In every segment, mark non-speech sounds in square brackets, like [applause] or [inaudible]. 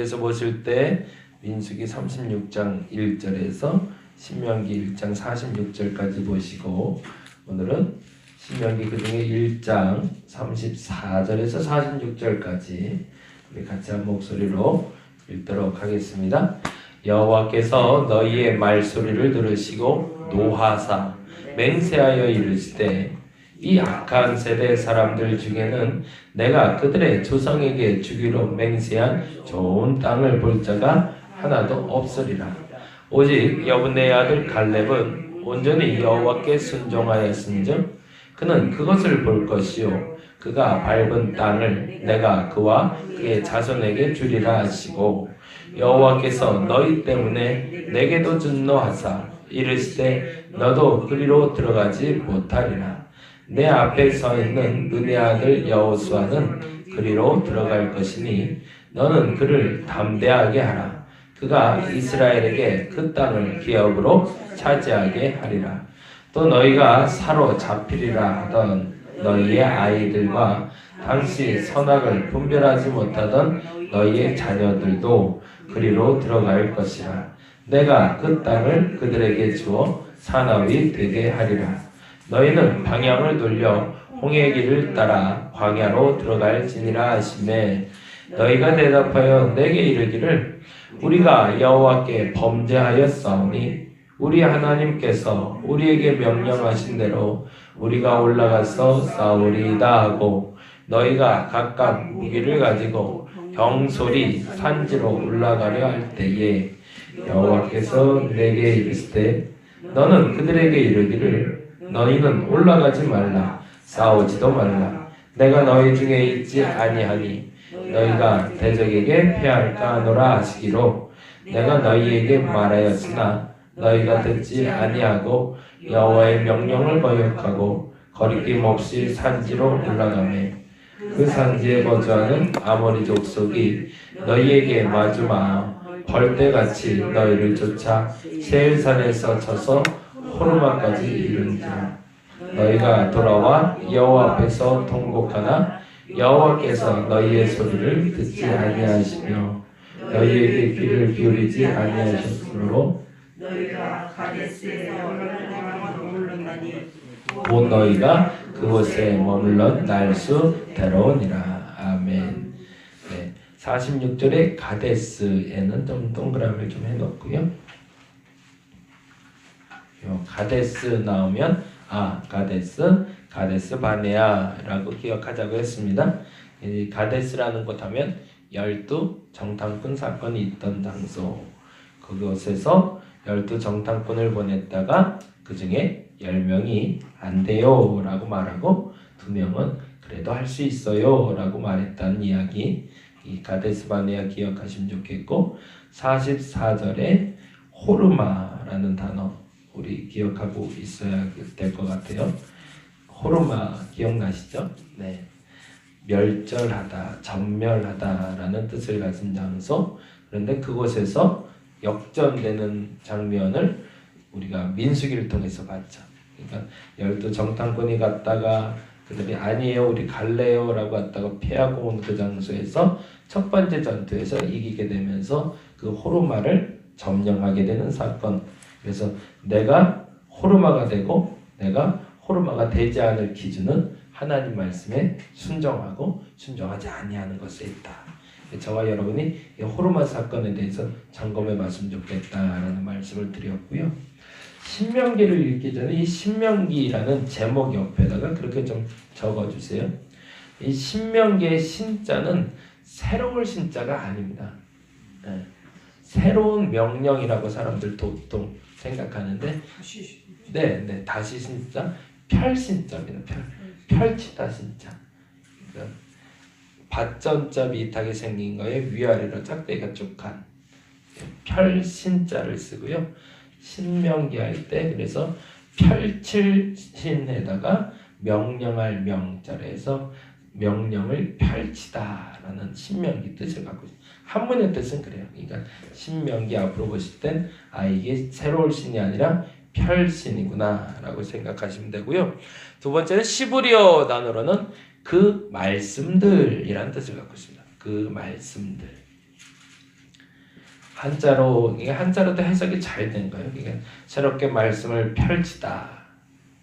집에서 보실 때 민수기 36장 1절에서 신명기 1장 46절까지 보시고 오늘은 신명기 그중에 1장 34절에서 46절까지 우리 같이 한 목소리로 읽도록 하겠습니다. 여호와께서 너희의 말소리를 들으시고 노하사 맹세하여 이르시되 이 악한 세대 사람들 중에는 내가 그들의 조상에게 주기로 맹세한 좋은 땅을 볼 자가 하나도 없으리라. 오직 여분의 아들 갈렙은 온전히 여호와께 순종하였은즉 그는 그것을 볼 것이요 그가 밟은 땅을 내가 그와 그의 자손에게 주리라 하시고 여호와께서 너희 때문에 내게도 준노하사 이르시되 너도 그리로 들어가지 못하리라 내 앞에 서 있는 눈의 아들 여호수아는 그리로 들어갈 것이니 너는 그를 담대하게 하라 그가 이스라엘에게 그 땅을 기업으로 차지하게 하리라 또 너희가 사로 잡히리라 하던 너희의 아이들과 당시 선악을 분별하지 못하던 너희의 자녀들도 그리로 들어갈 것이라. 내가 그 땅을 그들에게 주어 사나위 되게 하리라. 너희는 방향을 돌려 홍해 길을 따라 광야로 들어갈지니라 하심에 너희가 대답하여 내게 이르기를 우리가 여호와께 범죄하였사오니 우리 하나님께서 우리에게 명령하신 대로 우리가 올라가서 싸우리다 하고 너희가 각각 무기를 가지고 경솔이 산지로 올라가려 할 때에 여호와께서 내게 이르시되 너는 그들에게 이르기를 너희는 올라가지 말라. 싸우지도 말라. 내가 너희 중에 있지 아니하니 너희가 대적에게 패할까 하노라 하시기로. 내가 너희에게 말하였으나 너희가 듣지 아니하고 여호와의 명령을 거역하고 거리낌 없이 산지로 올라가매. 그 산지에 거주하는 아모리 족속이 너희에게 마주마 벌떼같이 너희를 쫓아 세일산에서 쳐서 호르마까지 이른지라 너희가 돌아와 여호와 앞에서 통곡하나 여호와께서 너희의 소리를 듣지 아니하시며 너희에게 귀를 기울이지 아니하셨으므로 너희가 가데스에 머물렀나니 곧 너희가 그곳에 머물러 날수 되러오니라. 아멘. 네. 46절에 가데스에는 좀 동그라미를 좀 해놓고요. 요 가데스 나오면 아 가데스 가데스 바네아라고 기억하자고 했습니다. 이 가데스라는 곳 하면 열두 정탐꾼 사건이 있던 장소. 그곳에서 열두 정탐꾼을 보냈다가 그 중에 열 명이 안 돼요 라고 말하고 두 명은 그래도 할 수 있어요 라고 말했다는 이야기. 이 가데스 바네아 기억하시면 좋겠고 44절에 호르마라는 단어 우리 기억하고 있어야 될 것 같아요. 호르마 기억나시죠? 네. 멸절하다, 전멸하다라는 뜻을 가진 장소. 그런데 그곳에서 역전되는 장면을 우리가 민수기를 통해서 봤죠. 그러니까 열두 정탐꾼이 갔다가 그들이 아니에요, 우리 갈래요라고 했다가 피하고 온 그 장소에서 첫 번째 전투에서 이기게 되면서 그 호르마를 점령하게 되는 사건. 그래서 내가 호르마가 되고 내가 호르마가 되지 않을 기준은 하나님 말씀에 순종하고 순종하지 아니하는 것에 있다. 저와 여러분이 이 호르마 사건에 대해서 점검해 봤으면 좋겠다라는 말씀을 드렸고요. 신명기를 읽기 전에 이 신명기라는 제목 옆에다가 그렇게 좀 적어주세요. 이 신명기의 신자는 새로울 신자가 아닙니다. 네. 새로운 명령이라고 사람들 보통 생각하는데, 네, 네, 다시 신자, 펼신자입니다. 펼, 펼치다 신자. 그러니까 밭전자 비슷하게 생긴 거에 위아래로 짝대기가 쭉한 펼신자를 쓰고요. 신명기 할 때 그래서 펼칠 신에다가 명령할 명자를 해서 명령을 펼치다라는 신명기 뜻을 갖고 있어요. 한문의 뜻은 그래요. 그러니까 신명기 앞으로 보실 땐 아 이게 새로운 신이 아니라 펼신이구나라고 생각하시면 되고요. 두 번째는 시브리어 단어로는 그 말씀들이라는 뜻을 갖고 있습니다. 그 말씀들. 한자로 이게 한자로도 해석이 잘 된 거예요. 이게 새롭게 말씀을 펼치다.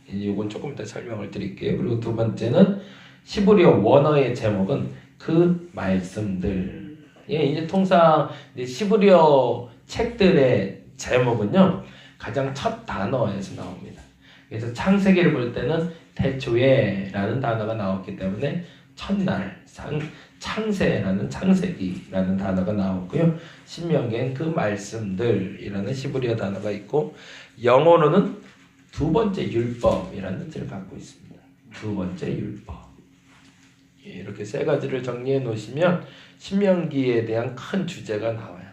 이건 조금 더 설명을 드릴게요. 그리고 두 번째는 시브리어 원어의 제목은 그 말씀들. 예, 이제 통상 이제 시브리어 책들의 제목은요 가장 첫 단어에서 나옵니다. 그래서 창세기를 볼 때는 태초에라는 단어가 나왔기 때문에 첫날 상, 창세라는 창세기라는 단어가 나왔고요. 신명기엔 그 말씀들이라는 시브리어 단어가 있고 영어로는 두 번째 율법이라는 뜻을 갖고 있습니다. 두 번째 율법. 예, 이렇게 세 가지를 정리해 놓으시면 신명기에 대한 큰 주제가 나와요.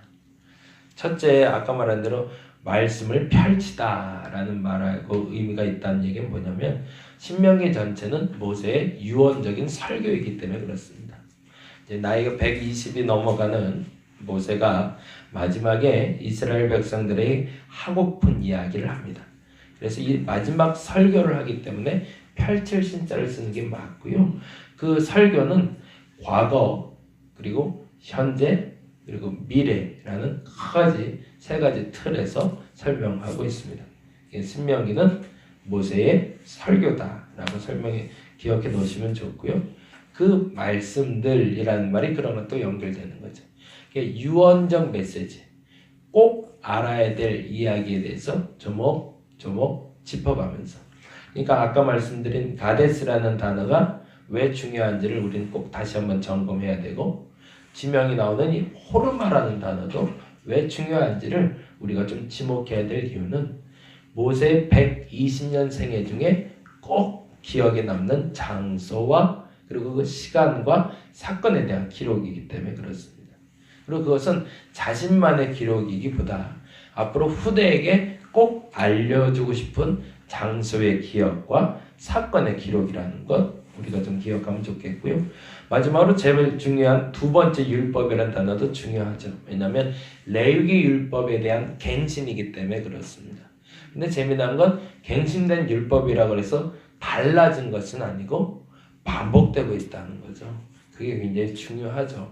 첫째 아까 말한 대로 말씀을 펼치다라는 말하고 의미가 있다는 얘기는 뭐냐면 신명기 전체는 모세의 유언적인 설교이기 때문에 그렇습니다. 이제 나이가 120이 넘어가는 모세가 마지막에 이스라엘 백성들에게 하고픈 이야기를 합니다. 그래서 이 마지막 설교를 하기 때문에 펼칠 신자를 쓰는 게 맞고요. 그 설교는 과거 그리고 현재 그리고 미래라는 가지 세 가지 틀에서 설명하고 있습니다. 신명기는 모세의 설교다라고 설명해 기억해 놓으시면 좋고요. 그 말씀들이라는 말이 그러나 또 연결되는 거죠. 유언적 메시지, 꼭 알아야 될 이야기에 대해서 조목조목 짚어가면서. 그러니까 아까 말씀드린 가데스라는 단어가 왜 중요한지를 우리는 꼭 다시 한번 점검해야 되고 지명이 나오는 이 호르마라는 단어도 왜 중요한지를 우리가 좀 지목해야 될 이유는 모세 120년 생애 중에 꼭 기억에 남는 장소와 그리고 그 시간과 사건에 대한 기록이기 때문에 그렇습니다. 그리고 그것은 자신만의 기록이기보다 앞으로 후대에게 꼭 알려주고 싶은 장소의 기억과 사건의 기록이라는 것 우리가 좀 기억하면 좋겠고요. 마지막으로 제일 중요한 두 번째 율법이라는 단어도 중요하죠. 왜냐하면 레위기 율법에 대한 갱신이기 때문에 그렇습니다. 근데 재미난 건 갱신된 율법이라고 해서 달라진 것은 아니고 반복되고 있다는 거죠. 그게 굉장히 중요하죠.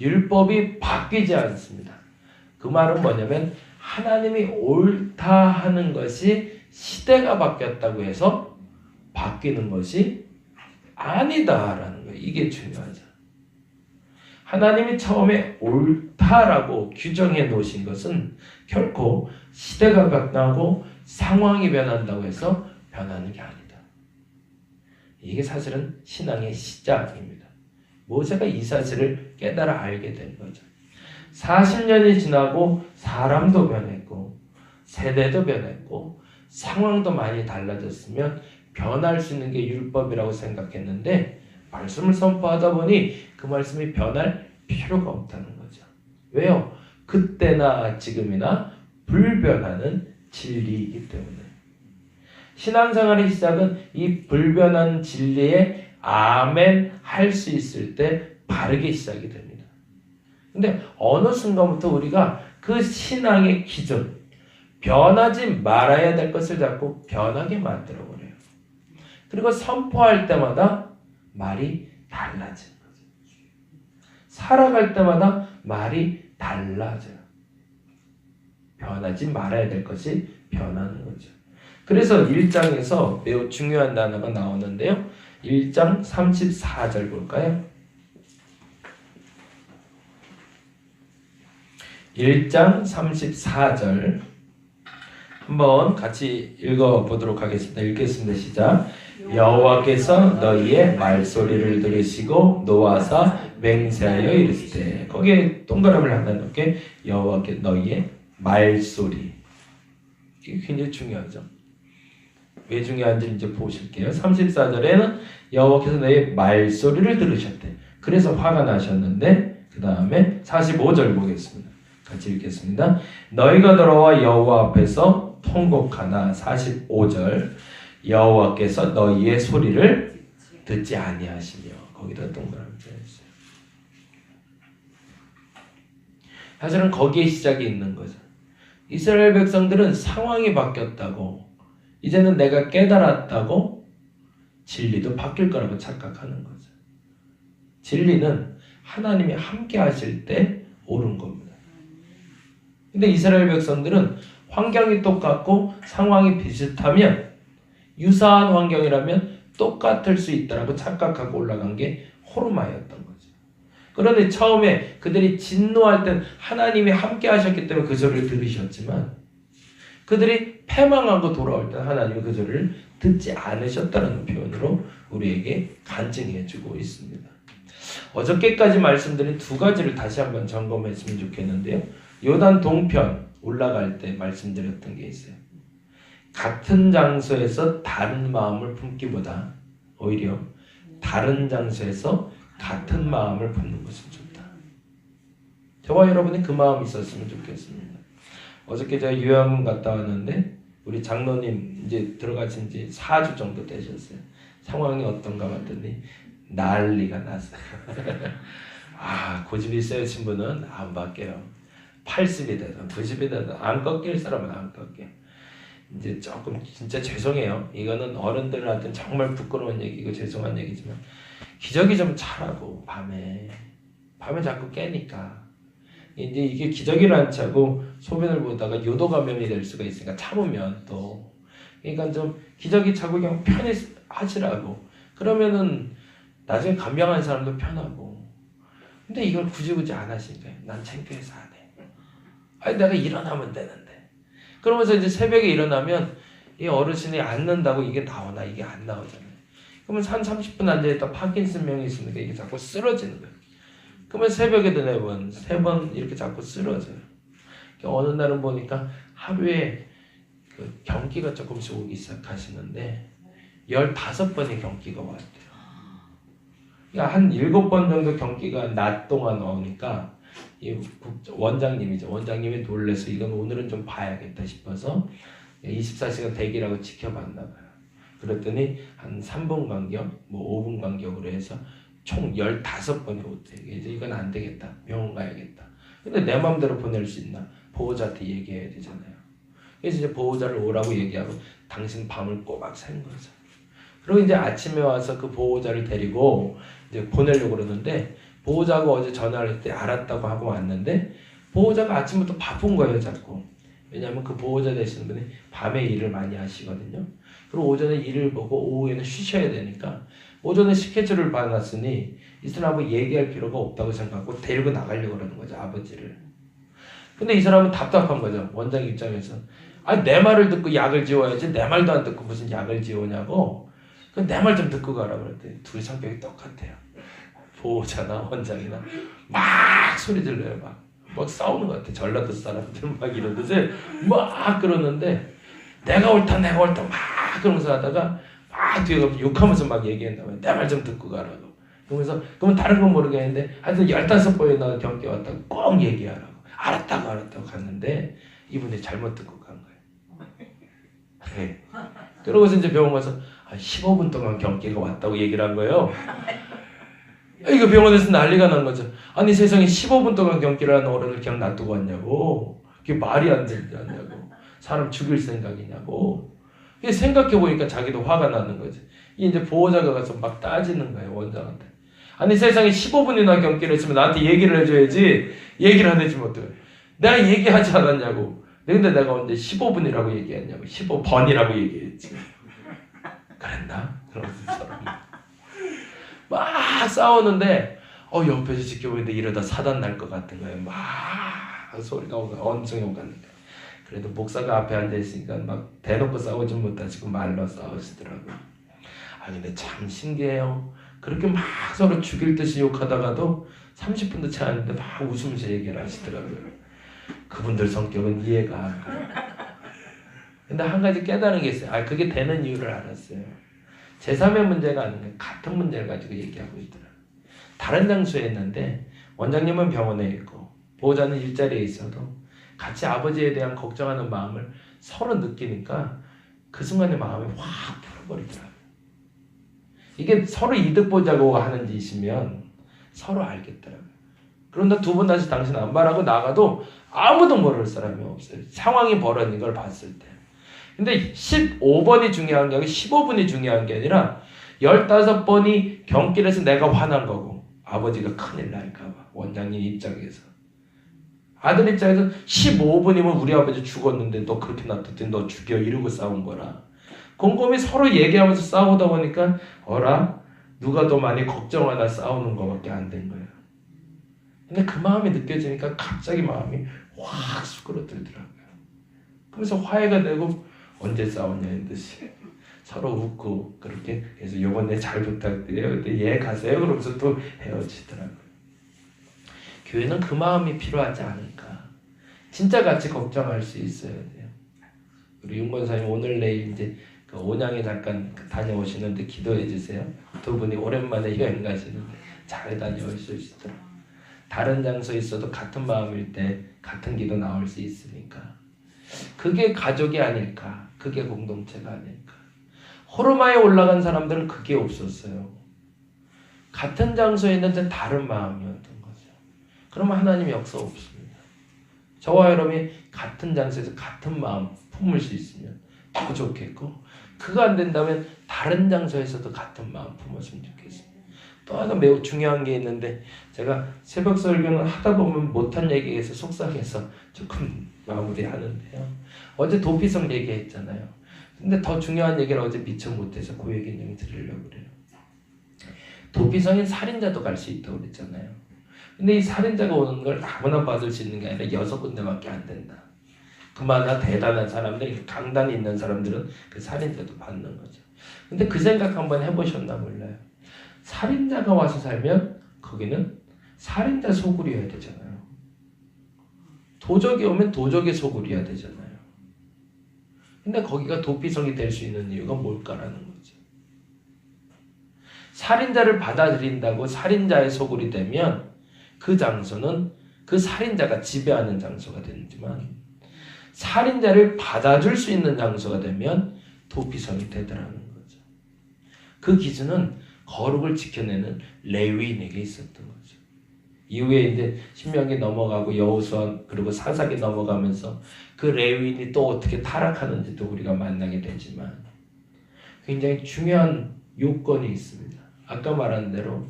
율법이 바뀌지 않습니다. 그 말은 뭐냐면 하나님이 옳다 하는 것이 시대가 바뀌었다고 해서 바뀌는 것이 아니다라는 거예요. 이게 중요하죠. 하나님이 처음에 옳다라고 규정해 놓으신 것은 결코 시대가 변하고 상황이 변한다고 해서 변하는 게 아니다. 이게 사실은 신앙의 시작입니다. 모세가 이 사실을 깨달아 알게 된 거죠. 40년이 지나고 사람도 변했고 세대도 변했고 상황도 많이 달라졌으면 변할 수 있는 게 율법이라고 생각했는데 말씀을 선포하다 보니 그 말씀이 변할 필요가 없다는 거죠. 왜요? 그때나 지금이나 불변하는 진리이기 때문에. 신앙생활의 시작은 이 불변한 진리에 아멘 할 수 있을 때 바르게 시작이 됩니다. 근데 어느 순간부터 우리가 그 신앙의 기준, 변하지 말아야 될 것을 자꾸 변하게 만들어 버려요. 그리고 선포할 때마다 말이 달라지는 거죠. 살아갈 때마다 말이 달라져요. 변하지 말아야 될 것이 변하는 거죠. 그래서 1장에서 매우 중요한 단어가 나오는데요. 1장 34절 볼까요? 1장 34절 한번 같이 읽어 보도록 하겠습니다. 읽겠습니다. 시작. 여호와께서 너희의 말소리를 들으시고 노하사 맹세하여 이르시되 거기에 동그라미를 하나 넣게 여호와께 너희의 말소리 이게 굉장히 중요하죠. 왜 중요한지 이제 보실게요. 34절에는 여호와께서 너희의 말소리를 들으셨대. 그래서 화가 나셨는데 그 다음에 45절 보겠습니다. 같이 읽겠습니다. 너희가 돌아와 여호와 앞에서 통곡하나 45절 여호와께서 너희의 소리를 듣지 아니하시며 거기다 동그라미 쳐있어요. 사실은 거기에 시작이 있는 거죠. 이스라엘 백성들은 상황이 바뀌었다고 이제는 내가 깨달았다고 진리도 바뀔 거라고 착각하는 거죠. 진리는 하나님이 함께 하실 때 옳은 겁니다. 근데 이스라엘 백성들은 환경이 똑같고 상황이 비슷하면 유사한 환경이라면 똑같을 수 있다라고 착각하고 올라간 게 호르마였던 거죠. 그런데 처음에 그들이 진노할 땐 하나님이 함께 하셨기 때문에 그 소리를 들으셨지만 그들이 패망하고 돌아올 때 하나님이 그 소리를 듣지 않으셨다는 표현으로 우리에게 간증해 주고 있습니다. 어저께까지 말씀드린 두 가지를 다시 한번 점검했으면 좋겠는데요. 요단 동편 올라갈 때 말씀드렸던 게 있어요. 같은 장소에서 다른 마음을 품기보다 오히려 다른 장소에서 같은 마음을 품는 것은 좋다. 저와 여러분이 그 마음이 있었으면 좋겠습니다. 어저께 제가 요양원 갔다 왔는데 우리 장로님 이제 들어가신 지 4주 정도 되셨어요. 상황이 어떤가 봤더니 난리가 났어요. [laughs] 아 고집이 세우신 분은 안 바뀌어요. 80이 되든 90이 되든 안 꺾일 사람은 안 꺾여. 이제 조금 진짜 죄송해요. 이거는 어른들한테는 정말 부끄러운 얘기고 죄송한 얘기지만 기저귀 좀 차라고 밤에. 밤에 자꾸 깨니까. 이제 이게 기저귀를 안 차고 소변을 보다가 요도 감염이 될 수가 있으니까 참으면 또. 그러니까 좀 기저귀 차고 그냥 편히 하시라고. 그러면은 나중에 간병하는 사람도 편하고. 근데 이걸 굳이 굳이 안 하시니까 난 창피해서 안 해. 아니 내가 일어나면 되는데 그러면서 이제 새벽에 일어나면 이 어르신이 앉는다고 이게 나오나 이게 안 나오잖아요. 그러면 한 30분 앉아있다 파킨슨 병이 있으니까 이게 자꾸 쓰러지는 거예요. 그러면 새벽에도 네 번, 세 번 이렇게 자꾸 쓰러져요. 그러니까 어느 날은 보니까 하루에 그 경기가 조금씩 오기 시작하시는데 15번의 경기가 왔대요. 그러니까 한 7번 정도 경기가 낮 동안 오니까 이 국- 원장님이죠. 원장님이 놀래서 이건 오늘은 좀 봐야겠다 싶어서 24시간 대기라고 지켜봤나 봐요. 그랬더니 한 3분 간격, 뭐 5분 간격으로 해서 총 15번이 오대요. 이제 이건 안 되겠다. 병원 가야겠다. 근데 내 마음대로 보낼 수 있나? 보호자한테 얘기해야 되잖아요. 그래서 이제 보호자를 오라고 얘기하고 당신 밤을 꼬박 샌 거죠. 그리고 이제 아침에 와서 그 보호자를 데리고 이제 보내려고 그러는데 보호자가 어제 전화를 할때 알았다고 하고 왔는데 보호자가 아침부터 바쁜 거예요 자꾸. 왜냐하면 그 보호자 되시는 분이 밤에 일을 많이 하시거든요. 그리고 오전에 일을 보고 오후에는 쉬셔야 되니까 오전에 스케줄을 받았으니 이 사람하고 얘기할 필요가 없다고 생각하고 데리고 나가려고 그러는 거죠 아버지를. 근데 이 사람은 답답한 거죠 원장 입장에서. 아니 내 말을 듣고 약을 지워야지 내 말도 안 듣고 무슨 약을 지우냐고. 그 내 말 좀 듣고 가라 그랬더니 둘이 성격이 똑같아요 보호자나 원장이나 막 소리 질러요. 막. 막 싸우는 것 같아. 전라도 사람들 [laughs] 막 이러듯이 막 그러는데 내가 옳다 내가 옳다 막 그러면서 하다가 막 뒤에 가서 욕하면서 막 얘기한다 내말 좀 듣고 가라고. 그러면서 그러면 다른 건 모르겠는데 하여튼 열다섯 번이나 경기 왔다고 꼭 얘기하라고. 알았다고 알았다고 갔는데 이분이 잘못 듣고 간 거예요. 네. 그러고서 이제 병원 가서 한 15분 동안 경기가 왔다고 얘기를 한 거예요. 야, 이거 병원에서 난리가 난 거죠. 아니 세상에 15분 동안 경기를 하는 어른을 그냥 놔두고 왔냐고. 그게 말이 안 되지 않냐고. 사람 죽일 생각이냐고. 생각해 보니까 자기도 화가 나는 거지. 이 이제 보호자가 가서 막 따지는 거예요 원장한테. 아니 세상에 15분이나 경기를 했으면 나한테 얘기를 해줘야지. 얘기를 안 해주면 어떡해. 내가 얘기하지 않았냐고. 근데 내가 언제 15분이라고 얘기했냐고. 15번이라고 얘기했지. 그랬나? 그러면서 사람이. 막 싸우는데 어 옆에서 지켜보는데 이러다 사단 날 것 같은 거예요. 막 소리가 오고 엄청 오갔는데 그래도 목사가 앞에 앉아 있으니까 막 대놓고 싸우지 못하시고 말로 싸우시더라고요. 아 근데 참 신기해요. 그렇게 막 서로 죽일 듯이 욕하다가도 30분도 채안 했는데 막 웃으면서 얘기를 하시더라고요. 그분들 성격은 이해가. 근데 한 가지 깨달은 게 있어요. 아 그게 되는 이유를 알았어요. 제3의 문제가 아니라 같은 문제를 가지고 얘기하고 있더라고요. 다른 장소에 있는데 원장님은 병원에 있고 보호자는 일자리에 있어도 같이 아버지에 대한 걱정하는 마음을 서로 느끼니까 그 순간에 마음이 확 풀어버리더라고요. 이게 서로 이득 보자고 하는 짓이면 서로 알겠더라고요. 그런데 두 번 다시 당신 안 말하고 나가도 아무도 모를 사람이 없어요. 상황이 벌어진 걸 봤을 때. 근데 15번이 중요한 게 아니라 15분이 중요한 게 아니라 15번이 경길에서 내가 화난 거고 아버지가 큰일 날까봐 원장님 입장에서 아들 입장에서 15분이면 우리 아버지 죽었는데 너 그렇게 놔뒀더니 너 죽여 이러고 싸운 거라. 곰곰이 서로 얘기하면서 싸우다 보니까 어라 누가 더 많이 걱정하나 싸우는 거밖에 안 된 거예요. 근데 그 마음이 느껴지니까 갑자기 마음이 확 수그러들더라고요. 그래서 화해가 되고 언제 싸웠냐는 듯이 서로 웃고 그렇게 해서 요번에 잘 부탁드려요. 근데 얘 가세요. 그러면서 또 헤어지더라고요. 교회는 그 마음이 필요하지 않을까. 진짜 같이 걱정할 수 있어야 돼요. 우리 윤권사님 오늘 내일 이제 그 온양에 잠깐 다녀오시는데 기도해 주세요. 두 분이 오랜만에 여행 가시는데 잘 다녀오시더라. 다른 장소에 있어도 같은 마음일 때 같은 기도 나올 수 있으니까 그게 가족이 아닐까. 그게 공동체가 아닐까. 호르마에 올라간 사람들은 그게 없었어요. 같은 장소에 있는데 다른 마음이었던 거죠. 그러면 하나님 역사 없습니다. 저와 여러분이 같은 장소에서 같은 마음 품을 수 있으면 더 좋겠고 그거 안 된다면 다른 장소에서도 같은 마음 품었으면 좋겠습니다. 또 하나 매우 중요한 게 있는데 제가 새벽 설교는 하다 보면 못한 얘기에서 속상해서 조금 마무리하는데요. 어제 도피성 얘기했잖아요. 근데 더 중요한 얘기를 어제 미처 못해서 그 얘기 좀 드리려고 그래요. 도피성인 살인자도 갈 수 있다고 그랬잖아요. 근데 이 살인자가 오는 걸 아무나 받을 수 있는 게 아니라 여섯 군데밖에 안 된다. 그마다 대단한 사람들, 강단 있는 사람들은 그 살인자도 받는 거죠. 근데 그 생각 한번 해보셨나 몰라요. 살인자가 와서 살면 거기는 살인자 소굴이어야 되잖아요. 도적이 오면 도적의 소굴이어야 되잖아요. 근데 거기가 도피성이 될 수 있는 이유가 뭘까라는 거죠. 살인자를 받아들인다고 살인자의 소굴이 되면 그 장소는 그 살인자가 지배하는 장소가 되지만 살인자를 받아줄 수 있는 장소가 되면 도피성이 되더라는 거죠. 그 기준은 거룩을 지켜내는 레위인에게 있었던 거죠. 이후에 이제 신명기 넘어가고 여호수아 그리고 사사기 넘어가면서 그 레위인이 또 어떻게 타락하는지도 우리가 만나게 되지만 굉장히 중요한 요건이 있습니다. 아까 말한 대로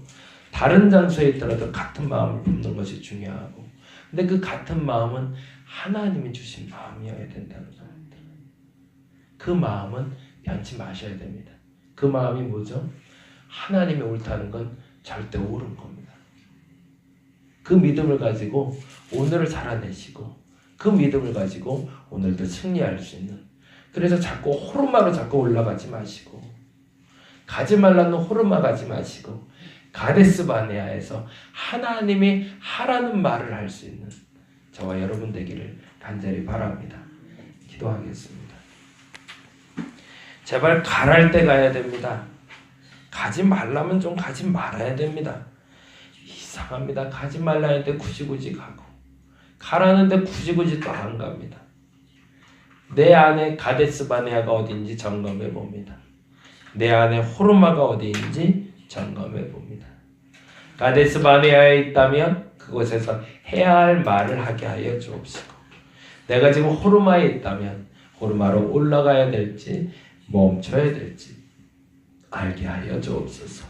다른 장소에 있더라도 같은 마음을 품는 것이 중요하고 근데 그 같은 마음은 하나님이 주신 마음이어야 된다는 겁니다. 그 마음은 변치 마셔야 됩니다. 그 마음이 뭐죠? 하나님이 옳다는 건 절대 옳은 겁니다. 그 믿음을 가지고 오늘을 살아내시고 그 믿음을 가지고 오늘도 승리할 수 있는 그래서 자꾸 호르마로 자꾸 올라가지 마시고 가지 말라는 호르마 가지 마시고 가데스 바네아에서 하나님이 하라는 말을 할 수 있는 저와 여러분 되기를 간절히 바랍니다. 기도하겠습니다. 제발 가랄 때 가야 됩니다. 가지 말라면 좀 가지 말아야 됩니다. 이상합니다. 가지 말라 할때 굳이 굳이 가고 가라는데 굳이 굳이 또 안 갑니다. 내 안에 가데스 바네아가 어딘지 점검해 봅니다. 내 안에 호르마가 어디인지 점검해 봅니다. 가데스 바네아에 있다면 그곳에서 해야 할 말을 하게 하여 주옵시고 내가 지금 호르마에 있다면 호르마로 올라가야 될지 멈춰야 될지 알게 하여 주옵소서.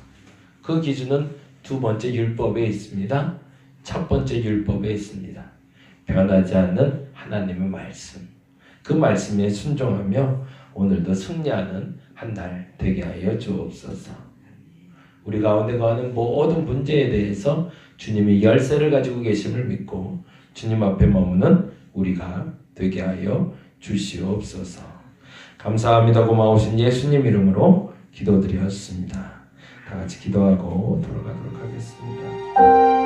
그 기준은 두 번째 율법에 있습니다. 첫 번째 율법에 있습니다. 변하지 않는 하나님의 말씀. 그 말씀에 순종하며 오늘도 승리하는 한 날 되게 하여 주옵소서. 우리 가운데 거하는 모든 문제에 대해서 주님이 열쇠를 가지고 계심을 믿고 주님 앞에 머무는 우리가 되게 하여 주시옵소서. 감사합니다. 고마우신 예수님 이름으로 기도드렸습니다. 다 같이 기도하고 돌아가도록 하겠습니다.